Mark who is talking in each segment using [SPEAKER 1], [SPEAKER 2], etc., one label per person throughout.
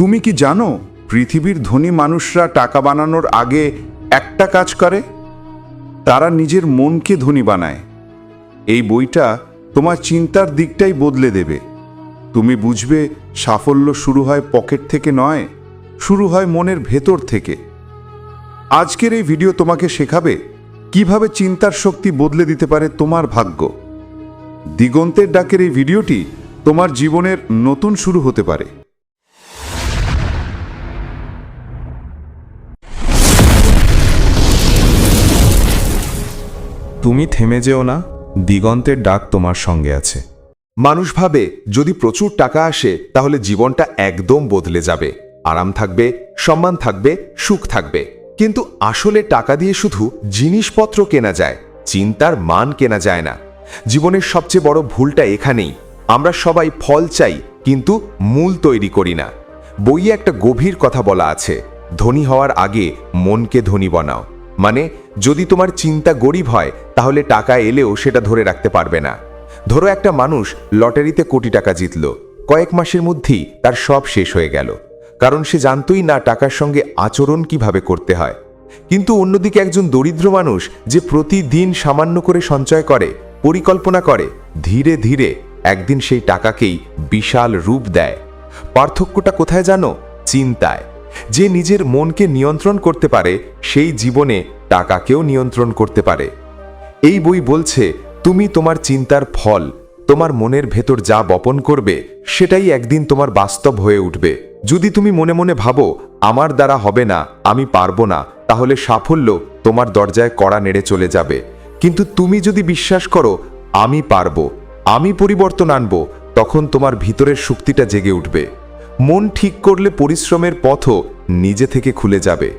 [SPEAKER 1] তুমি কি জানো পৃথিবীর ধনী মানুষরা টাকা বানানোর আগে একটা কাজ করে? তারা নিজের মনকে ধনী বানায়। এই বইটা তোমার চিন্তার দিকটাই বদলে দেবে। তুমি বুঝবে সাফল্য শুরু হয় পকেট থেকে নয়, শুরু হয় মনের ভেতর থেকে। আজকের এই ভিডিও তোমাকে শেখাবে কীভাবে চিন্তার শক্তি বদলে দিতে পারে তোমার ভাগ্য। দিগন্তের ডাকের এই ভিডিওটি তোমার জীবনের নতুন শুরু হতে পারে।
[SPEAKER 2] তুমি থেমে যেও না, দিগন্তের ডাক তোমার সঙ্গে আছে।
[SPEAKER 3] মানুষ ভাবে, যদি প্রচুর টাকা আসে, তাহলে জীবনটা একদম বদলে যাবে। আরাম থাকবে, সম্মান থাকবে, সুখ থাকবে। কিন্তু আসলে টাকা দিয়ে শুধু জিনিসপত্র কেনা যায়, চিন্তার মান কেনা যায় না। জীবনের সবচেয়ে বড় ভুলটা এখানেই। আমরা সবাই ফল চাই, কিন্তু মূল তৈরি করি না। বইয়ে একটা গভীর কথা বলা আছে, ধনী হওয়ার আগে মনকে ধনী বানাও। মানে যদি তোমার চিন্তা গরিব হয় তাহলে টাকা এলেও সেটা ধরে রাখতে পারবে না। ধরো একটা মানুষ লটারিতে কোটি টাকা জিতল। কয়েক মাসের মধ্যেই তার সব শেষ হয়ে গেল। কারণ সে জানতই না টাকার সঙ্গে আচরণ কীভাবে করতে হয়। কিন্তু অন্যদিকে একজন দরিদ্র মানুষ যে প্রতিদিন সামান্য করে সঞ্চয় করে, পরিকল্পনা করে, ধীরে ধীরে একদিন সেই টাকাকেই বিশাল রূপ দেয়। পার্থক্যটা কোথায় জানো? চিন্তায়। যে নিজের মনকে নিয়ন্ত্রণ করতে পারে, সেই জীবনে টাকাকেও নিয়ন্ত্রণ করতে পারে। এই বই বলছে, তুমি তোমার চিন্তার ফল, তোমার মনের ভেতর যা বপন করবে, সেটাই একদিন তোমার বাস্তব হয়ে উঠবে। যদি তুমি মনে মনে ভাবো, আমার দ্বারা হবে না, আমি পারব না, তাহলে সাফল্য তোমার দরজায় কড়া নেড়ে চলে যাবে। কিন্তু তুমি যদি বিশ্বাস করো, আমি পারব, আমি পরিবর্তন আনব, তখন তোমার ভিতরের শক্তিটা জেগে উঠবে। মন ঠিক করলে পরিশ্রমের পথও নিজে থেকে খুলে যাবে।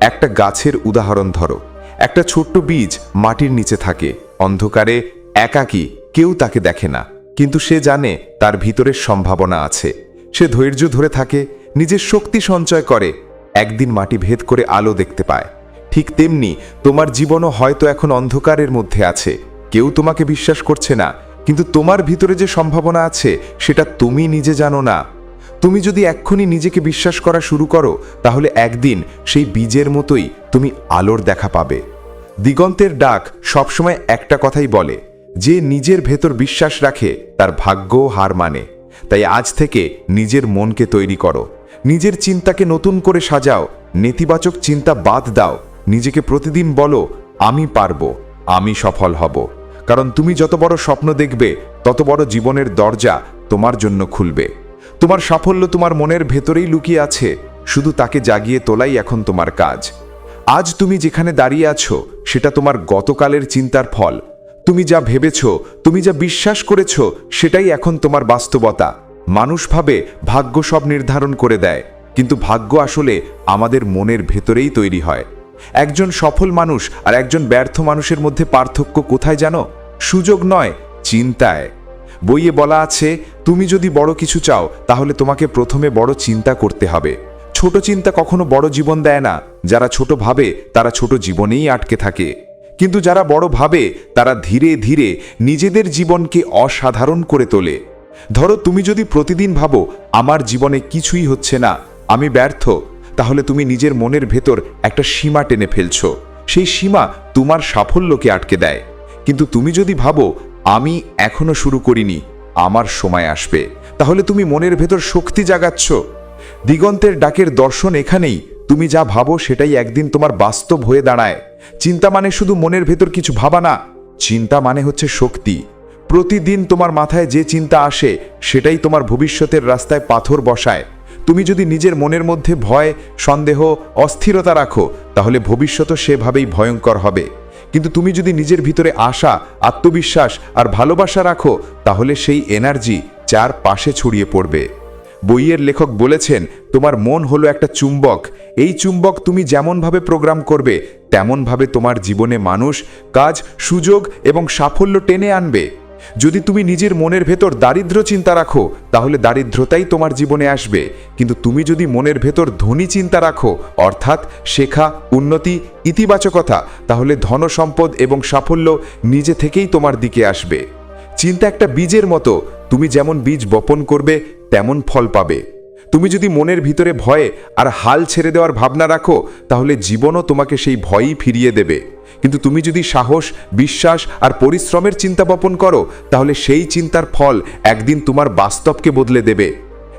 [SPEAKER 3] একটা গাছের উদাহরণ ধরো। একটা ছোট্ট বীজ মাটির নিচে থাকে। অন্ধকারে একাকী, কেউ তাকে দেখে না। কিন্তু সে জানে তার ভিতরের সম্ভাবনা আছে। সে ধৈর্য ধরে থাকে, নিজের শক্তি সঞ্চয় করে, একদিন মাটি ভেদ করে আলো দেখতে পায়। ঠিক তেমনি তোমার জীবনও হয়তো এখন অন্ধকারের মধ্যে আছে। কেউ তোমাকে বিশ্বাস করছে না, কিন্তু তোমার ভিতরে যে সম্ভাবনা আছে, সেটা তুমি নিজে জানো না। তুমি যদি এক্ষুনি নিজেকে বিশ্বাস করা শুরু করো, তাহলে একদিন সেই বীজের মতোই তুমি আলোর দেখা পাবে। দিগন্তের ডাক সবসময় একটা কথাই বলে, যে নিজের ভেতর বিশ্বাস রাখে, তার ভাগ্য হার মানে। তাই আজ থেকে নিজের মনকে তৈরি করো। নিজের চিন্তাকে নতুন করে সাজাও, নেতিবাচক চিন্তা বাদ দাও। নিজেকে প্রতিদিন বলো, আমি পারব, আমি সফল হব। কারণ তুমি যত বড় স্বপ্ন দেখবে, তত বড় জীবনের দরজা তোমার জন্য খুলবে। তোমার সাফল্য তোমার মনের ভেতরেই লুকিয়ে আছে, শুধু তাকে জাগিয়ে তোলাই এখন তোমার কাজ। আজ তুমি যেখানে দাঁড়িয়ে আছো, সেটা তোমার গতকালের চিন্তার ফল। তুমি যা ভেবেছ, তুমি যা বিশ্বাস করেছ, সেটাই এখন তোমার বাস্তবতা। মানুষ ভাবে ভাগ্য সব নির্ধারণ করে দেয়, কিন্তু ভাগ্য আসলে আমাদের মনের ভেতরেই তৈরি হয়। একজন সফল মানুষ আর একজন ব্যর্থ মানুষের মধ্যে পার্থক্য কোথায় জানো? সুযোগ নয়, চিন্তায়। বইয়ে বলা আছে, তুমি যদি বড় কিছু চাও, তাহলে তোমাকে প্রথমে বড় চিন্তা করতে হবে। ছোট চিন্তা কখনো বড় জীবন দেয় না। যারা ছোট ভাবে, তারা ছোট জীবনেই আটকে থাকে। কিন্তু যারা বড় ভাবে, তারা ধীরে ধীরে নিজেদের জীবনকে অসাধারণ করে তোলে। ধরো, তুমি যদি প্রতিদিন ভাবো, আমার জীবনে কিছুই হচ্ছে না, আমি ব্যর্থ তাহলে তুমি নিজের মনের ভেতর একটা সীমা টেনে ফেলছো। সেই সীমা তোমার সাফল্যকে আটকে দেয়। কিন্তু তুমি যদি ভাবো আমি এখনও শুরু করিনি, আমার সময় আসবে। তাহলে তুমি মনের ভেতর শক্তি জাগাচ্ছ। দিগন্তের ডাকের দর্শন এখানেই, তুমি যা ভাবো সেটাই একদিন তোমার বাস্তব হয়ে দাঁড়ায়। চিন্তা মানে শুধু মনের ভেতর কিছু ভাবা না, চিন্তা মানে হচ্ছে শক্তি। প্রতিদিন তোমার মাথায় যে চিন্তা আসে, সেটাই তোমার ভবিষ্যতের রাস্তায় পাথর বসায়। তুমি যদি নিজের মনের মধ্যে ভয়, সন্দেহ, অস্থিরতা রাখো, তাহলে ভবিষ্যৎ সেভাবেই ভয়ঙ্কর হবে। কিন্তু তুমি যদি নিজের ভিতরে আশা, আত্মবিশ্বাস আর ভালোবাসা রাখো, তাহলে সেই এনার্জি চার পাশে ছড়িয়ে পড়বে। বইয়ের লেখক বলেছেন, তোমার মন হলো একটা চুম্বক। এই চুম্বক তুমি যেমনভাবে প্রোগ্রাম করবে, তেমনভাবে তোমার জীবনে মানুষ, কাজ, সুযোগ এবং সাফল্য টেনে আনবে। যদি তুমি নিজের মনের ভেতর দারিদ্র চিন্তা রাখো, তাহলে দারিদ্রতাই তোমার জীবনে আসবে। কিন্তু তুমি যদি মনের ভেতর ধনী চিন্তা রাখো, অর্থাৎ শেখা, উন্নতি, ইতিবাচকতা, তাহলে ধন সম্পদ এবং সাফল্য নিজে থেকেই তোমার দিকে আসবে। চিন্তা একটা বীজের মতো। তুমি যেমন বীজ বপন করবে, তেমন ফল পাবে।
[SPEAKER 1] তুমি যদি মনের ভিতরে ভয়ে আর হাল ছেড়ে দেওয়ার ভাবনা রাখো, তাহলে জীবনও তোমাকে সেই ভয়ই ফিরিয়ে দেবে। কিন্তু তুমি যদি সাহস, বিশ্বাস আর পরিশ্রমের চিন্তা বপন করো, তাহলে সেই চিন্তার ফল একদিন তোমার বাস্তবকে বদলে দেবে।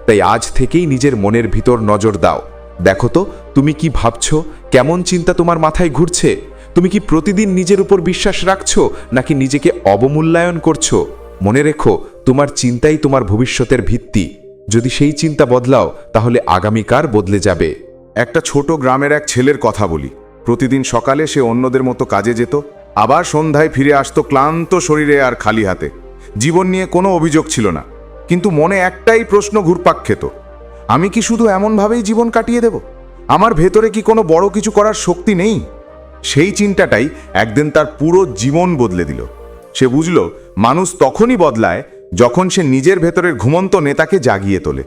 [SPEAKER 1] তাই আজ থেকেই নিজের মনের ভিতর নজর দাও। দেখো তো, তুমি কি ভাবছ? কেমন চিন্তা তোমার মাথায় ঘুরছে? তুমি কি প্রতিদিন নিজের উপর বিশ্বাস রাখছো, নাকি নিজেকে অবমূল্যায়ন করছ? মনে রেখো, তোমার চিন্তাই তোমার ভবিষ্যতের ভিত্তি। যদি সেই চিন্তা বদলাও, তাহলে আগামীকার বদলে যাবে।
[SPEAKER 4] একটা ছোট গ্রামের এক ছেলের কথা বলি। প্রতিদিন সকালে সে অন্যদের মতো কাজে যেত, আবার সন্ধ্যায় ফিরে আসতো ক্লান্ত শরীরে আর খালি হাতে। জীবন নিয়ে কোনো অভিযোগ ছিল না, কিন্তু মনে একটাই প্রশ্ন ঘুরপাক খেত। আমি কি শুধু এমনভাবেই জীবন কাটিয়ে দেব? আমার ভেতরে কি কোনো বড় কিছু করার শক্তি নেই? সেই চিন্তাটাই একদিন তার পুরো জীবন বদলে দিল। সে বুঝল, মানুষ তখনই বদলায় যখন সে নিজের ভেতরের ঘুমন্ত নেতাকে জাগিয়ে তোলে।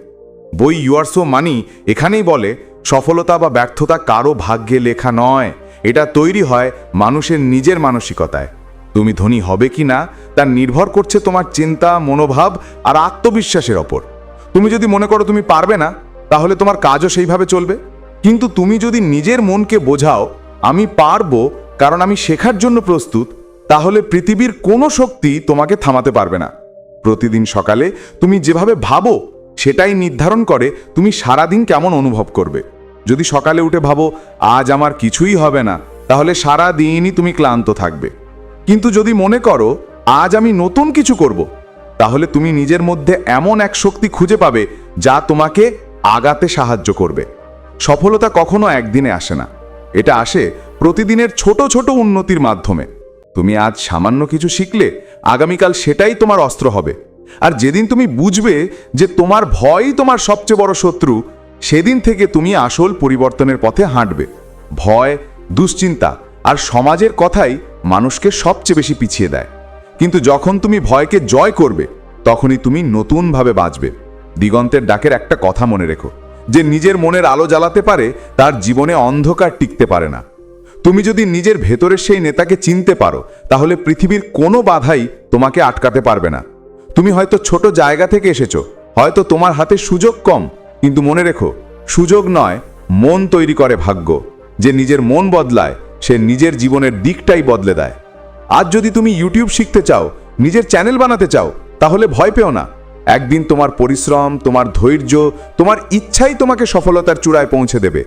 [SPEAKER 4] বই ইউআরসো মানি এখানেই বলে, সফলতা বা ব্যর্থতা কারও ভাগ্যে লেখা নয়। এটা তৈরি হয় মানুষের নিজের মানসিকতায়। তুমি ধনী হবে কি না, তা নির্ভর করছে তোমার চিন্তা, মনোভাব আর আত্মবিশ্বাসের ওপর। তুমি যদি মনে করো তুমি পারবে না, তাহলে তোমার কাজও সেইভাবে চলবে। কিন্তু তুমি যদি নিজের মনকে বোঝাও, আমি পারব কারণ আমি শেখার জন্য প্রস্তুত, তাহলে পৃথিবীর কোনো শক্তি তোমাকে থামাতে পারবে না। প্রতিদিন সকালে তুমি যেভাবে ভাবো সেটাই নির্ধারণ করে তুমি সারাদিন কেমন অনুভব করবে। যদি সকালে উঠে ভাবো, আজ আমার কিছুই হবে না, তাহলে সারা দিনই তুমি ক্লান্ত থাকবে। কিন্তু যদি মনে করো, আজ আমি নতুন কিছু করব, তাহলে তুমি নিজের মধ্যে এমন এক শক্তি খুঁজে পাবে যা তোমাকে আগাতে সাহায্য করবে। সফলতা কখনো একদিনে আসে না। এটা আসে প্রতিদিনের ছোট ছোট উন্নতির মাধ্যমে। তুমি আজ সামান্য কিছু শিখলে আগামীকাল সেটাই তোমার অস্ত্র হবে। আর যেদিন তুমি বুঝবে যে তোমার ভয়ই তোমার সবচেয়ে বড় শত্রু, সেদিন থেকে তুমি আসল পরিবর্তনের পথে হাঁটবে। ভয়, দুশ্চিন্তা আর সমাজের কথাই মানুষকে সবচেয়ে বেশি পিছিয়ে দেয়। কিন্তু যখন তুমি ভয়কে জয় করবে, তখনই তুমি নতুনভাবে বাঁচবে। দিগন্তের ডাকের একটা কথা মনে রেখো, যে নিজের মনের আলো জ্বালাতে পারে, তার জীবনে অন্ধকার টিকতে পারে না। তুমি যদি নিজের ভেতরের সেই নেতাকে চিনতে পারো, তাহলে পৃথিবীর কোনো বাধাই তোমাকে আটকাতে পারবে না। তুমি হয়তো ছোট জায়গা থেকে এসেছ, হয়তো তোমার হাতে সুযোগ কম, কিন্তু মনে রেখো, সুযোগ নয়, মন তৈরি করে ভাগ্য। যে নিজের মন বদলায়, সে নিজের জীবনের দিকটাই বদলে দেয়। আজ যদি তুমি ইউটিউব শিখতে চাও, নিজের চ্যানেল বানাতে চাও, তাহলে ভয় পেও না। একদিন তোমার পরিশ্রম, তোমার ধৈর্য, তোমার ইচ্ছাই তোমাকে সফলতার চূড়ায় পৌঁছে দেবে।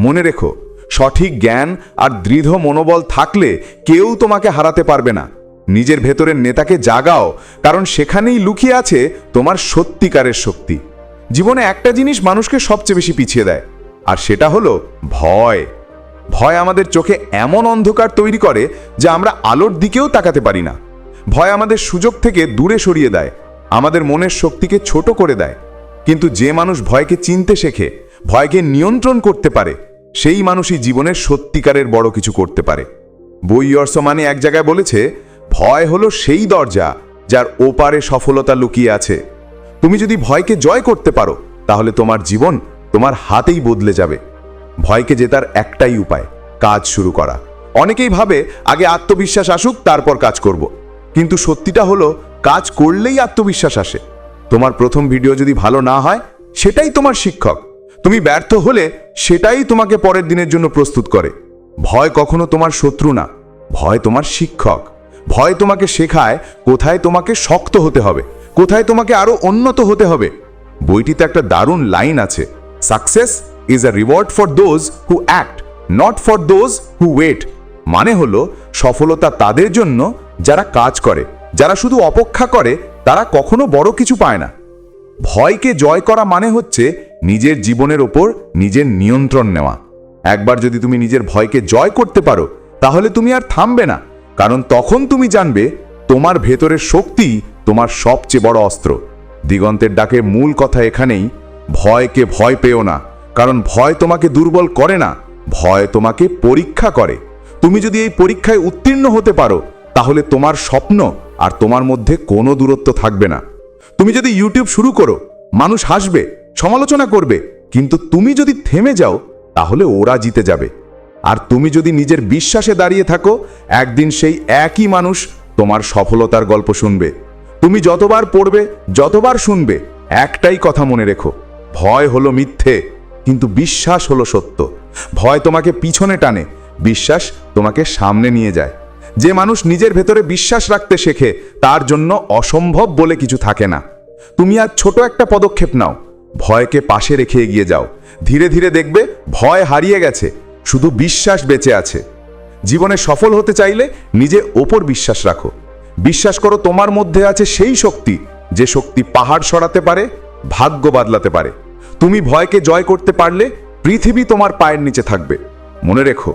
[SPEAKER 4] মনে রেখো সঠিক জ্ঞান আর দৃঢ় মনোবল থাকলে কেউ তোমাকে হারাতে পারবে না। নিজের ভেতরের নেতাকে জাগাও, কারণ সেখানেই লুকিয়ে আছে তোমার সত্যিকারের শক্তি। জীবনে একটা জিনিস মানুষকে সবচেয়ে বেশি পিছিয়ে দেয়, আর সেটা হলো ভয়। ভয় আমাদের চোখে এমন অন্ধকার তৈরি করে যে আমরা আলোর দিকেও তাকাতে পারি না। ভয় আমাদের সুযোগ থেকে দূরে সরিয়ে দেয়, আমাদের মনের শক্তিকে ছোট করে দেয়। কিন্তু যে মানুষ ভয়কে চিনতে শেখে, ভয়কে নিয়ন্ত্রণ করতে পারে সেই মানুষই জীবনের সত্যিকারের বড় কিছু করতে পারে। বই মানে এক জায়গায় বলেছে, ভয় হলো সেই দরজা যার ওপারে সফলতা লুকিয়ে আছে। তুমি যদি ভয়কে জয় করতে পারো, তাহলে তোমার জীবন তোমার হাতেই বদলে যাবে। ভয়কে জেতার একটাই উপায়, কাজ শুরু করা। অনেকেই ভাবে, আগে আত্মবিশ্বাস আসুক, তারপর কাজ করব। কিন্তু সত্যিটা হলো, কাজ করলেই আত্মবিশ্বাস আসে। তোমার প্রথম ভিডিও যদি ভালো না হয়, সেটাই তোমার শিক্ষক। তুমি ব্যর্থ হলে সেটাই তোমাকে পরের দিনের জন্য প্রস্তুত করে। ভয় কখনো তোমার শত্রু না। ভয় তোমার শিক্ষক। ভয় তোমাকে শেখায় কোথায় তোমাকে শক্ত হতে হবে, কোথায় তোমাকে আরও উন্নত হতে হবে। বইটিতে একটা দারুণ লাইন আছে success is a reward for those who act not for those who wait মানে হলো, সফলতা তাদের জন্য যারা কাজ করে, যারা শুধু অপেক্ষা করে, তারা কখনো বড় কিছু পায় না। ভয়কে জয় করা মানে হচ্ছে নিজের জীবনের ওপর নিজের নিয়ন্ত্রণ নেওয়া। একবার যদি তুমি নিজের ভয়কে জয় করতে পারো, তাহলে তুমি আর থামবে না। কারণ তখন তুমি জানবে তোমার ভেতরের শক্তি তোমার সবচেয়ে বড় অস্ত্র। দিগন্তের ডাকে মূল কথা এখানেই, ভয়কে ভয় পেও না। কারণ ভয় তোমাকে দুর্বল করে না, ভয় তোমাকে পরীক্ষা করে। তুমি যদি এই পরীক্ষায় উত্তীর্ণ হতে পারো, তাহলে তোমার স্বপ্ন আর তোমার মধ্যে কোনো দূরত্ব থাকবে না। তুমি যদি ইউটিউব শুরু করো, মানুষ হাসবে সমালোচনা করবে, কিন্তু তুমি যদি থেমে যাও, তাহলে ওরা জিতে যাবে। আর তুমি যদি নিজের বিশ্বাসে দাঁড়িয়ে থাকো, একদিন সেই একই মানুষ তোমার সফলতার গল্প শুনবে। তুমি যতবার পড়বে, যতবার শুনবে, একটাই কথা মনে রেখো,
[SPEAKER 1] ভয় হলো মিথ্যে, কিন্তু বিশ্বাস হলো সত্য। ভয় তোমাকে পিছনে টানে, বিশ্বাস তোমাকে সামনে নিয়ে যায়। যে মানুষ নিজের ভেতরে বিশ্বাস রাখতে শেখে, তার জন্য অসম্ভব বলে কিছু থাকে না। তুমি আর ছোট একটা পদক্ষেপ নাও ভয়কে পাশে রেখে এগিয়ে যাও। ধীরে ধীরে দেখবে ভয় হারিয়ে গেছে, শুধু বিশ্বাস বেঁচে আছে। জীবনে সফল হতে চাইলে নিজে ওপর বিশ্বাস রাখো। বিশ্বাস করো তোমার মধ্যে আছে সেই শক্তি, যে শক্তি পাহাড় সরাতে পারে, ভাগ্য বদলাতে পারে। তুমি ভয়কে জয় করতে পারলে পৃথিবী তোমার পায়ের নিচে থাকবে। মনে রেখো,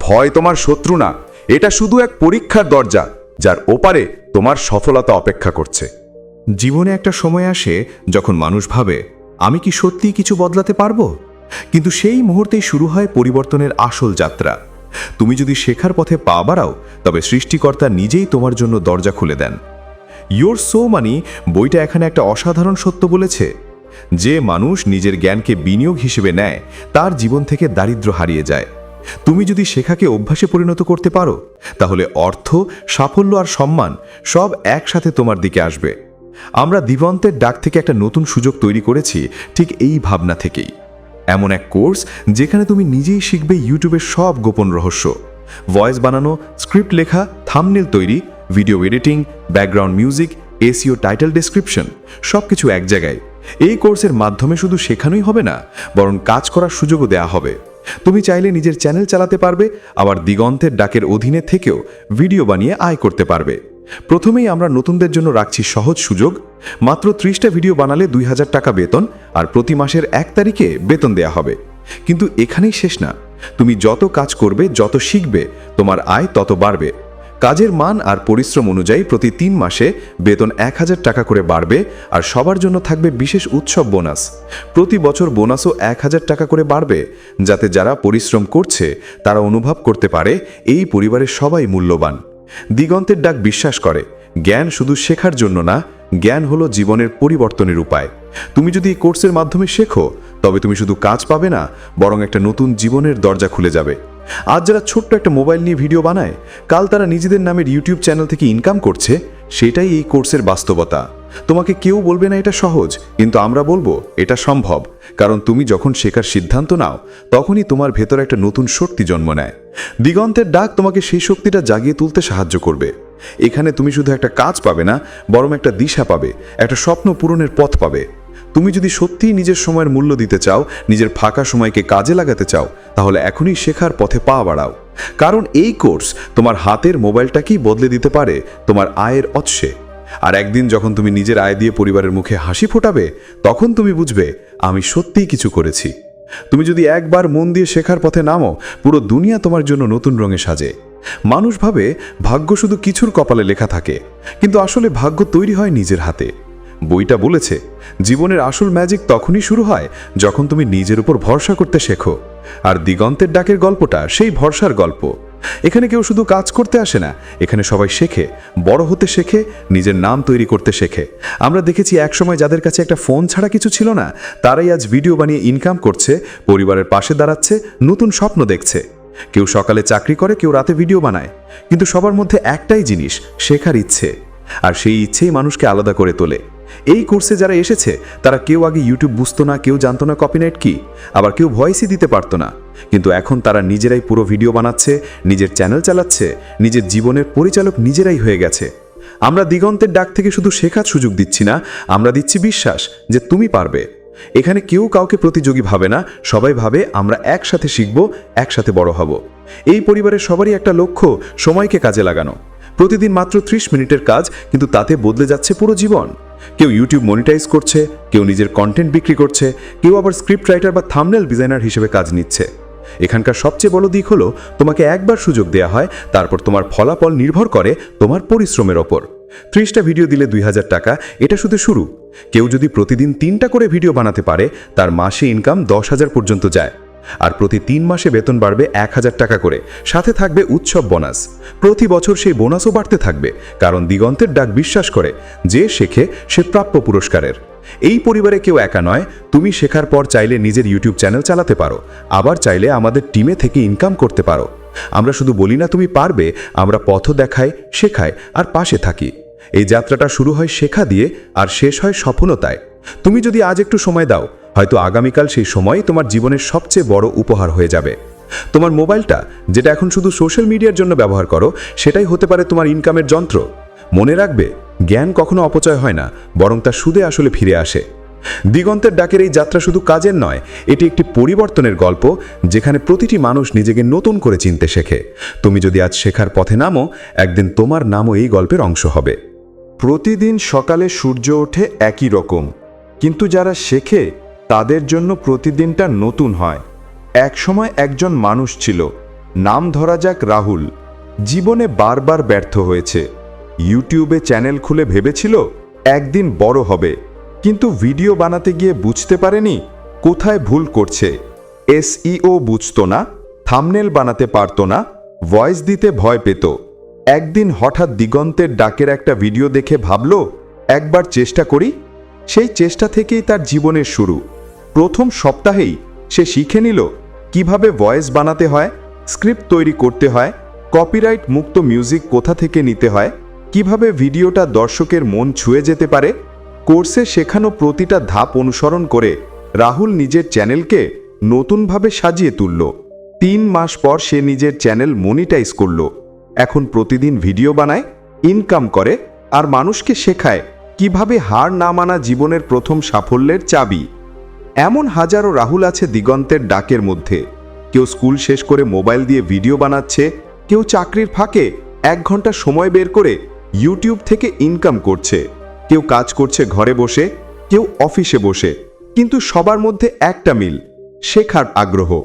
[SPEAKER 1] ভয় তোমার শত্রু না, এটা শুধু এক পরীক্ষার দরজা, যার ওপারে তোমার সফলতা অপেক্ষা করছে।
[SPEAKER 2] জীবনে একটা সময় আসে যখন মানুষ ভাবে আমি কি সত্যিই কিছু বদলাতে পারব? কিন্তু সেই মুহূর্তেই শুরু হয় পরিবর্তনের আসল যাত্রা। তুমি যদি শেখার পথে পা বাড়াও, তবে সৃষ্টিকর্তা নিজেই তোমার জন্য দরজা খুলে দেন। ইয়োর সো মানি বইটা এখানে একটা অসাধারণ সত্য বলেছে। যে মানুষ নিজের জ্ঞানকে বিনিয়োগ হিসেবে নেয়, তার জীবন থেকে দারিদ্র্য হারিয়ে যায়। তুমি যদি শেখাকে অভ্যাসে পরিণত করতে পারো, তাহলে অর্থ, সাফল্য আর সম্মান সব একসাথে তোমার দিকে আসবে। আমরা দিগন্তের ডাক থেকে একটা নতুন সুযোগ তৈরি করেছি, ঠিক এই ভাবনা থেকেই। এমন এক কোর্স যেখানে তুমি নিজেই শিখবে ইউটিউবের সব গোপন রহস্য। ভয়েস বানানো, স্ক্রিপ্ট লেখা, থামনেল তৈরি, video editing, background music SEO title description সব কিছু এক জায়গায়। এই কোর্সের মাধ্যমে শুধু শেখানোই হবে না, বরং কাজ করার সুযোগও দেয়া হবে। তুমি চাইলে নিজের চ্যানেল চালাতে পারবে, আবার দিগন্তের ডাকের অধীনে থেকেও ভিডিও বানিয়ে আয় করতে পারবে। প্রথমেই আমরা নতুনদের জন্য রাখছি সহজ সুযোগ, মাত্র ত্রিশটা ভিডিও বানালে দুই হাজার টাকা বেতন আর প্রতি মাসের এক তারিখে বেতন দেয়া হবে। কিন্তু এখানেই শেষ না। তুমি যত কাজ করবে, যত শিখবে, তোমার আয় তত বাড়বে। কাজের মান আর পরিশ্রম অনুযায়ী প্রতি তিন মাসে বেতন এক হাজার টাকা করে বাড়বে আর সবার জন্য থাকবে বিশেষ উৎসব বোনাস। প্রতি বছর বোনাসও এক হাজার টাকা করে বাড়বে, যাতে যারা পরিশ্রম করছে, তারা অনুভব করতে পারে এই পরিবারের সবাই মূল্যবান। দিগন্তের ডাক বিশ্বাস করে, জ্ঞান শুধু শেখার জন্য না, জ্ঞান হলো জীবনের পরিবর্তনের উপায়। তুমি যদি এই কোর্সের মাধ্যমে শেখো, তবে তুমি শুধু কাজ পাবে না, বরং একটা নতুন জীবনের দরজা খুলে যাবে। আজ যারা ছোট্ট একটা মোবাইল নিয়ে ভিডিও বানায়, কাল তারা নিজেদের নামের ইউটিউব চ্যানেল থেকে ইনকাম করছে সেটাই এই কোর্সের বাস্তবতা। তোমাকে কেউ বলবে না এটা সহজ, কিন্তু আমরা বলব এটা সম্ভব, কারণ তুমি যখন শেখার সিদ্ধান্ত নাও, তখনই তোমার ভেতর একটা নতুন শক্তি জন্ম নেয়। দিগন্তের ডাক তোমাকে সেই শক্তিটা জাগিয়ে তুলতে সাহায্য করবে। এখানে তুমি শুধু একটা কাজ পাবে না, বরং একটা দিশা পাবে, একটা স্বপ্ন পূরণের পথ পাবে। তুমি যদি সত্যিই নিজের সময়ের মূল্য দিতে চাও, নিজের ফাঁকা সময়কে কাজে লাগাতে চাও, তাহলে এখনই শেখার পথে পা বাড়াও। কারণ এই কোর্স তোমার হাতের মোবাইলটাকেই বদলে দিতে পারে তোমার আয়ের অৎসে। আর একদিন যখন তুমি নিজের আয় দিয়ে পরিবারের মুখে হাসি ফোটাবে, তখন তুমি বুঝবে আমি সত্যিই কিছু করেছি। তুমি যদি একবার মন দিয়ে শেখার পথে নামো, পুরো দুনিয়া তোমার জন্য নতুন রঙে সাজে। মানুষ ভাবে ভাগ্য শুধু কিছুর কপালে লেখা থাকে, কিন্তু আসলে ভাগ্য তৈরি হয় নিজের হাতে। বইটা বলেছে, জীবনের আসল ম্যাজিক তখনই শুরু হয় যখন তুমি নিজের উপর ভরসা করতে শেখো। আর দিগন্তের ডাকের গল্পটা সেই ভরসার গল্প। এখানে কেউ শুধু কাজ করতে আসে না, এখানে সবাই শেখে, বড় হতে শেখে, নিজের নাম তৈরি করতে শেখে। আমরা দেখেছি একসময় যাদের কাছে একটা ফোন ছাড়া কিছু ছিল না, তারাই আজ ভিডিও বানিয়ে ইনকাম করছে, পরিবারের পাশে দাঁড়াচ্ছে, নতুন স্বপ্ন দেখছে। কেউ সকালে চাকরি করে, কেউ রাতে ভিডিও বানায়। কিন্তু সবার মধ্যে একটাই জিনিস, শেখার ইচ্ছে। আর সেই ইচ্ছেই মানুষকে আলাদা করে তোলে। এই কোর্সে যারা এসেছে, তারা কেউ আগে ইউটিউব বুঝতো না, কেউ জানতো না কপিনাইট কি। আবার কেউ ভয়েসই দিতে পারতো না। কিন্তু এখন তারা নিজেরাই পুরো ভিডিও বানাচ্ছে, নিজের চ্যানেল চালাচ্ছে, নিজের জীবনের পরিচালক নিজেরাই হয়ে গেছে। আমরা দিগন্তের ডাক থেকে শুধু শেখার সুযোগ দিচ্ছি না, আমরা দিচ্ছি বিশ্বাস যে তুমি পারবে। এখানে কেউ কাউকে প্রতিযোগী ভাবে না, সবাই ভাবে আমরা একসাথে শিখব, একসাথে বড় হব। এই পরিবারের সবারই একটা লক্ষ্য, সময়কে কাজে লাগানো। প্রতিদিন মাত্র ত্রিশ মিনিটের কাজ, কিন্তু তাতে বদলে যাচ্ছে পুরো জীবন। কেউ ইউটিউব মনিটাইজ করছে, কেউ নিজের কন্টেন্ট বিক্রি করছে, কেউ আবার স্ক্রিপ্ট রাইটার বা থামনেল ডিজাইনার হিসেবে কাজ নিচ্ছে। এখানকার সবচেয়ে বড় দিক হলো, তোমাকে একবার সুযোগ দেয়া হয়, তারপর তোমার ফলাফল নির্ভর করে তোমার পরিশ্রমের ওপর। ত্রিশটা ভিডিও দিলে দুই হাজার টাকা, এটা শুধু শুরু। কেউ যদি প্রতিদিন তিনটা করে ভিডিও বানাতে পারে, তার মাসে ইনকাম দশ হাজার পর্যন্ত যায়। আর প্রতি তিন মাসে বেতন বাড়বে এক হাজার টাকা করে। সাথে থাকবে উৎসব বোনাস। প্রতি বছর সেই বোনাসও বাড়তে থাকবে, কারণ দিগন্তের ডাক বিশ্বাস করে যে শেখে সে প্রাপ্য পুরস্কারের। এই পরিবারে কেউ একা নয়, তুমি শেখার পর চাইলে নিজের ইউটিউব চ্যানেল চালাতে পারো, আবার চাইলে আমাদের টিমে থেকে ইনকাম করতে পারো। আমরা শুধু বলি না তুমি পারবে, আমরা পথ দেখাই, শেখাই আর পাশে থাকি। এই যাত্রাটা শুরু হয় শেখা দিয়ে আর শেষ হয় সফলতায়। তুমি যদি আজ একটু সময় দাও হয়তো আগামীকাল সেই সময় তোমার জীবনের সবচেয়ে বড় উপহার হয়ে যাবে। তোমার মোবাইলটা, যেটা এখন শুধু সোশ্যাল মিডিয়ার জন্য ব্যবহার করো, সেটাই হতে পারে তোমার ইনকামের যন্ত্র। মনে রাখবে, জ্ঞান কখনো অপচয় হয় না, বরং তা সুদে আসলে ফিরে আসে। দিগন্তের ডাকের এই যাত্রা শুধু কাজের নয়, এটি একটি পরিবর্তনের গল্প, যেখানে প্রতিটি মানুষ নিজেকে নতুন করে চিনতে শেখে। তুমি যদি আজ শেখার পথে নামো, একদিন তোমার নামও এই গল্পের অংশ হবে।
[SPEAKER 3] প্রতিদিন সকালে সূর্য ওঠে একই রকম, কিন্তু যারা শেখে তাদের জন্য প্রতিদিনটা নতুন হয়। একসময় একজন মানুষ ছিল, নাম ধরা যাক রাহুল। জীবনে বারবার ব্যর্থ হয়েছে। ইউটিউবে চ্যানেল খুলে ভেবেছিল, একদিন বড় হবে। কিন্তু ভিডিও বানাতে গিয়ে বুঝতে পারেনি, কোথায় ভুল করছে। এসইও বুঝতো না, থামনেল বানাতে পারতো না, ভয়েস দিতে ভয় পেত। একদিন হঠাৎ দিগন্তের ডাকের একটা ভিডিও দেখে ভাবল, একবার চেষ্টা করি সেই চেষ্টা থেকেই তার জীবনের শুরু। প্রথম সপ্তাহেই সে শিখে নিল কীভাবে ভয়েস বানাতে হয়, স্ক্রিপ্ট তৈরি করতে হয়, কপিরাইট মুক্ত মিউজিক কোথা থেকে নিতে হয়, কীভাবে ভিডিওটা দর্শকের মন ছুঁয়ে যেতে পারে, কোর্সে শেখানো প্রতিটা ধাপ অনুসরণ করে রাহুল নিজের চ্যানেলকে নতুনভাবে সাজিয়ে তুলল। তিন মাস পর সে নিজের চ্যানেল মনিটাইজ করল। এখন প্রতিদিন ভিডিও বানায়, ইনকাম করে আর মানুষকে শেখায় কীভাবে হার না মানা জীবনের প্রথম সাফল্যের চাবি? এমন হাজারো রাহুল আছে দিগন্তের ডাকের মধ্যে। কেউ স্কুল শেষ করে মোবাইল দিয়ে ভিডিও বানাচ্ছে, কেউ চাকরির ফাঁকে এক ঘণ্টা সময় বের করে ইউটিউব থেকে ইনকাম করছে। কেউ কাজ করছে ঘরে বসে, কেউ অফিসে বসে। কিন্তু সবার মধ্যে একটা মিল, শেখার আগ্রহ।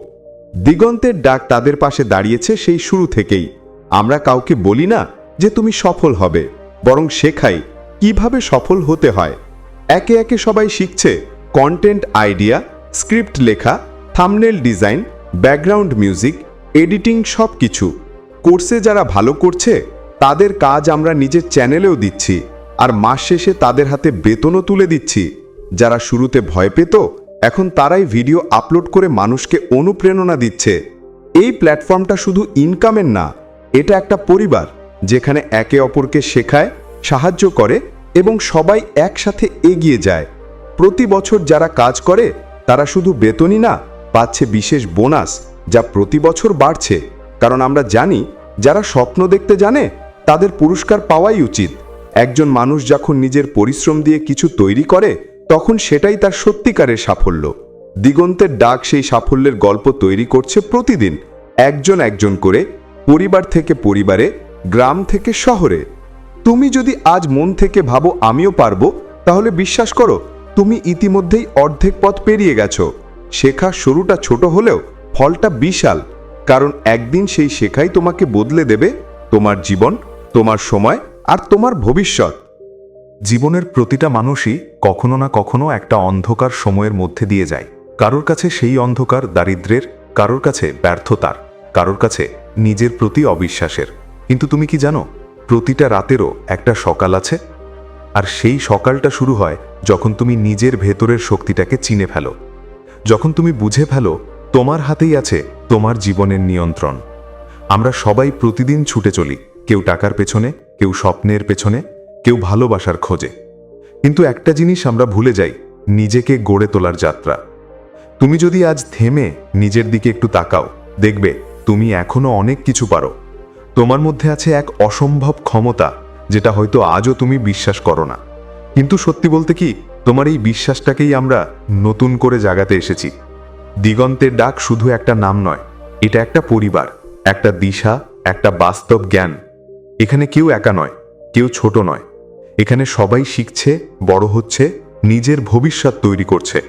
[SPEAKER 3] দিগন্তের ডাক তাদের পাশে দাঁড়িয়েছে সেই শুরু থেকেই। আমরা কাউকে বলি না যে তুমি সফল হবে, বরং শেখাই কীভাবে সফল হতে হয়? একে একে সবাই শিখছে কন্টেন্ট আইডিয়া স্ক্রিপ্ট লেখা thumbnail design background music editing সব কিছু কোর্সে যারা ভালো করছে, তাদের কাজ আমরা নিজের চ্যানেলেও দিচ্ছি আর মাস শেষে তাদের হাতে বেতনও তুলে দিচ্ছি। যারা শুরুতে ভয় পেত, এখন তারাই ভিডিও আপলোড করে মানুষকে অনুপ্রেরণা দিচ্ছে। এই প্ল্যাটফর্মটা শুধু ইনকামের না, এটা একটা পরিবার, যেখানে একে অপরকে শেখায়, সাহায্য করে এবং সবাই একসাথে এগিয়ে যায়। প্রতি বছর যারা কাজ করে, তারা শুধু বেতনই না, পাচ্ছে বিশেষ বোনাস, যা প্রতি বছর বাড়ছে। কারণ আমরা জানি, যারা স্বপ্ন দেখতে জানে, তাদের পুরস্কার পাওয়াই উচিত। একজন মানুষ যখন নিজের পরিশ্রম দিয়ে কিছু তৈরি করে, তখন সেটাই তার সত্যিকারের সাফল্য। দিগন্তের ডাক সেই সাফল্যের গল্প তৈরি করছে প্রতিদিন, একজন একজন করে, পরিবার থেকে পরিবারে, গ্রাম থেকে শহরে। তুমি যদি আজ মন থেকে ভাবো আমিও পারব, তাহলে বিশ্বাস করো, তুমি ইতিমধ্যেই অর্ধেক পথ পেরিয়ে গেছো। শেখার শুরুটা ছোট হলেও ফলটা বিশাল, কারণ একদিন সেই শেখাই তোমাকে বদলে দেবে তোমার জীবন, তোমার সময় আর তোমার ভবিষ্যৎ।
[SPEAKER 2] জীবনের প্রতিটা মানুষই কখনো না কখনো একটা অন্ধকার সময়ের মধ্যে দিয়ে যায়। কারোর কাছে সেই অন্ধকার দারিদ্রের, কারোর কাছে ব্যর্থতার, কারোর কাছে নিজের প্রতি অবিশ্বাসের। কিন্তু তুমি কি জানো প্রতিটা রাতেরও একটা সকাল আছে, আর সেই সকালটা শুরু হয় যখন তুমি নিজের ভেতরের শক্তিটাকে চিনে ফেলো। যখন তুমি বুঝে ফেলো, তোমার হাতেই আছে তোমার জীবনের নিয়ন্ত্রণ। আমরা সবাই প্রতিদিন ছুটে চলি, কেউ টাকার পেছনে, কেউ স্বপ্নের পেছনে, কেউ ভালোবাসার খোঁজে। কিন্তু একটা জিনিস আমরা ভুলে যাই, নিজেকে গড়ে তোলার যাত্রা। তুমি যদি আজ থেমে নিজের দিকে একটু তাকাও, দেখবে তুমি এখনও অনেক কিছু পারো। তোমার মধ্যে আছে এক অসম্ভব ক্ষমতা, যেটা হয়তো আজও তুমি বিশ্বাস করো না। কিন্তু সত্যি বলতে কি, তোমার এই বিশ্বাসটাকেই আমরা নতুন করে জাগাতে এসেছি। দিগন্তের ডাক শুধু একটা নাম নয়, এটা একটা পরিবার, একটা দিশা, একটা বাস্তব জ্ঞান। এখানে কেউ একা নয়, কেউ ছোট নয়। এখানে সবাই শিখছে, বড় হচ্ছে, নিজের ভবিষ্যৎ তৈরি করছে।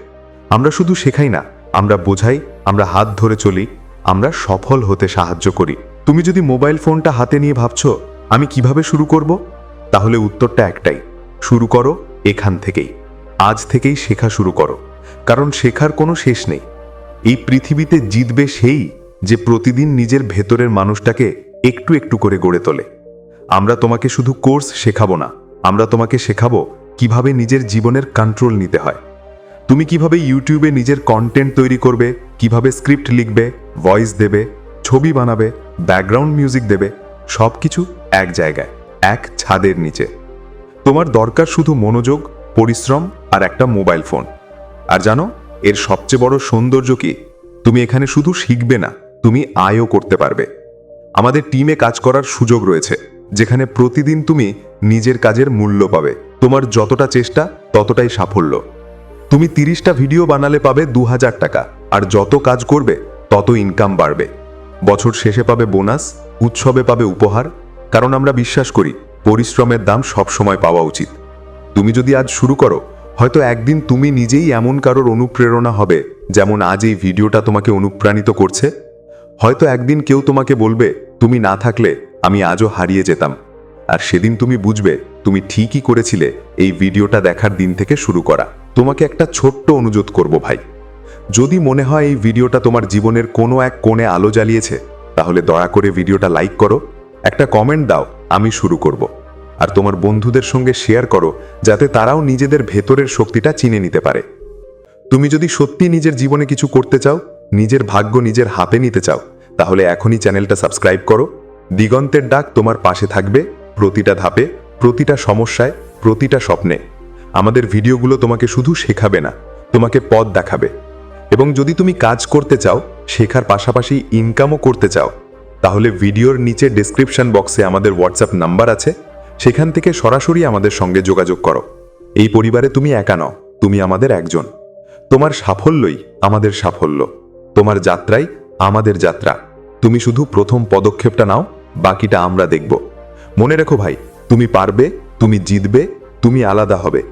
[SPEAKER 2] আমরা শুধু শেখাই না, আমরা বোঝাই, আমরা হাত ধরে চলি, আমরা সফল হতে সাহায্য করি। তুমি যদি মোবাইল ফোনটা হাতে নিয়ে ভাবছ, আমি কীভাবে শুরু করব? তাহলে উত্তরটা একটাই। শুরু করো এখান থেকেই। আজ থেকেই শেখা শুরু করো। কারণ শেখার কোনো শেষ নেই। এই পৃথিবীতে জিতবে সেই যে প্রতিদিন নিজের ভেতরের মানুষটাকে একটু একটু করে গড়ে তোলে। আমরা তোমাকে শুধু কোর্স শেখাবো না, আমরা তোমাকে শেখাবো কীভাবে নিজের জীবনের কন্ট্রোল নিতে হয়। তুমি কীভাবে ইউটিউবে নিজের কন্টেন্ট তৈরি করবে, কীভাবে স্ক্রিপ্ট লিখবে ভয়েস দেবে ছবি বানাবে ব্যাকগ্রাউন্ড মিউজিক দেবে সব কিছু এক জায়গায়, এক ছাদের নিচে। তোমার দরকার শুধু মনোযোগ, পরিশ্রম আর একটা মোবাইল ফোন আর জানো, এর সবচেয়ে বড় সৌন্দর্য কি? তুমি এখানে শুধু শিখবে না, তুমি আয়ও করতে পারবে। আমাদের টিমে কাজ করার সুযোগ রয়েছে, যেখানে প্রতিদিন তুমি নিজের কাজের মূল্য পাবে। তোমার যতটা চেষ্টা, ততটাই সাফল্য। তুমি তিরিশটা ভিডিও বানালে পাবে দু হাজার টাকা, আর যত কাজ করবে, তত ইনকাম বাড়বে। বছর শেষে পাবে বোনাস, উৎসবে পাবে উপহার, কারণ আমরা বিশ্বাস করি, পরিশ্রমের দাম সবসময় পাওয়া উচিত। তুমি যদি আজ শুরু করো, হয়তো একদিন তুমি নিজেই এমন কারোর অনুপ্রেরণা হবে, যেমন আজ এই ভিডিওটা তোমাকে অনুপ্রাণিত করছে। হয়তো একদিন কেউ তোমাকে বলবে, তুমি না থাকলে আমি আজও হারিয়ে যেতাম। আর সেদিন তুমি বুঝবে, তুমি ঠিকই করেছিলে এই ভিডিওটা দেখার দিন থেকে শুরু করা। তোমাকে একটা ছোট্ট অনুরোধ করব ভাই। যদি মনে হয় এই ভিডিওটা তোমার জীবনের কোনো এক কোণে আলো জ্বালিয়েছে, তাহলে দয়া করে ভিডিওটা লাইক করো, একটা কমেন্ট দাও, আমি শুরু করব। আর তোমার বন্ধুদের সঙ্গে শেয়ার করো, যাতে তারাও নিজেদের ভেতরের শক্তিটা চিনে নিতে পারে। তুমি যদি সত্যি নিজের জীবনে কিছু করতে চাও, নিজের ভাগ্য নিজের হাতে নিতে চাও, তাহলে এখনই চ্যানেলটা সাবস্ক্রাইব করো। দিগন্তের ডাক তোমার পাশে থাকবে, প্রতিটা ধাপে, প্রতিটা সমস্যায়, প্রতিটা স্বপ্নে। আমাদের ভিডিওগুলো তোমাকে শুধু শেখাবে না, তোমাকে পথ দেখাবে। এবং যদি তুমি কাজ করতে চাও, শেখার পাশাপাশি ইনকামও করতে চাও, তাহলে ভিডিওর নিচে ডেসক্রিপশন বক্সে আমাদের হোয়াটসঅ্যাপ নাম্বার আছে। সেখান থেকে সরাসরি আমাদের সঙ্গে যোগাযোগ করো। এই পরিবারে তুমি একা নও, তুমি আমাদের একজন। তোমার সাফল্যই আমাদের সাফল্য। তোমার যাত্রাই আমাদের যাত্রা। তুমি শুধু প্রথম পদক্ষেপটা নাও, বাকিটা আমরা দেখব। মনে রেখো ভাই, তুমি পারবে, তুমি জিতবে, তুমি আলাদা হবে।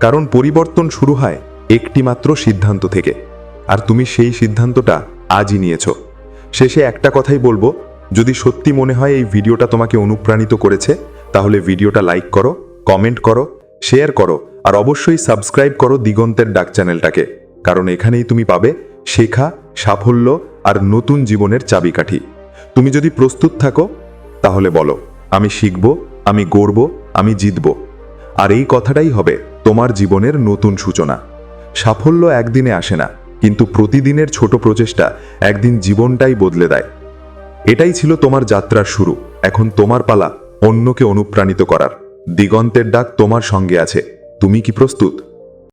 [SPEAKER 2] কারণ পরিবর্তন শুরু হয় একটিমাত্র সিদ্ধান্ত থেকে। আর তুমি সেই সিদ্ধান্তটা আজই নিয়েছ। শেষে একটা কথাই বলব, যদি সত্যি মনে হয় এই ভিডিওটা তোমাকে অনুপ্রাণিত করেছে, তাহলে ভিডিওটা লাইক করো, কমেন্ট করো, শেয়ার করো, আর অবশ্যই সাবস্ক্রাইব করো দিগন্তের ডাক চ্যানেলটাকে, কারণ এখানেই তুমি পাবে শেখা, সাফল্য আর নতুন জীবনের চাবিকাঠি। তুমি যদি প্রস্তুত থাকো, তাহলে বলো, আমি শিখব, আমি গড়ব, আমি জিতব। আর এই কথাটাই হবে তোমার জীবনের নতুন সূচনা। সাফল্য একদিনে আসে না কিন্তু প্রতিদিনের ছোট প্রচেষ্টা একদিন জীবনটাই বদলে দেয়। এটাই ছিল তোমার যাত্রার শুরু, এখন তোমার পালা অন্যকে অনুপ্রাণিত করার। দিগন্তের ডাক তোমার সঙ্গে আছে, তুমি কি প্রস্তুত?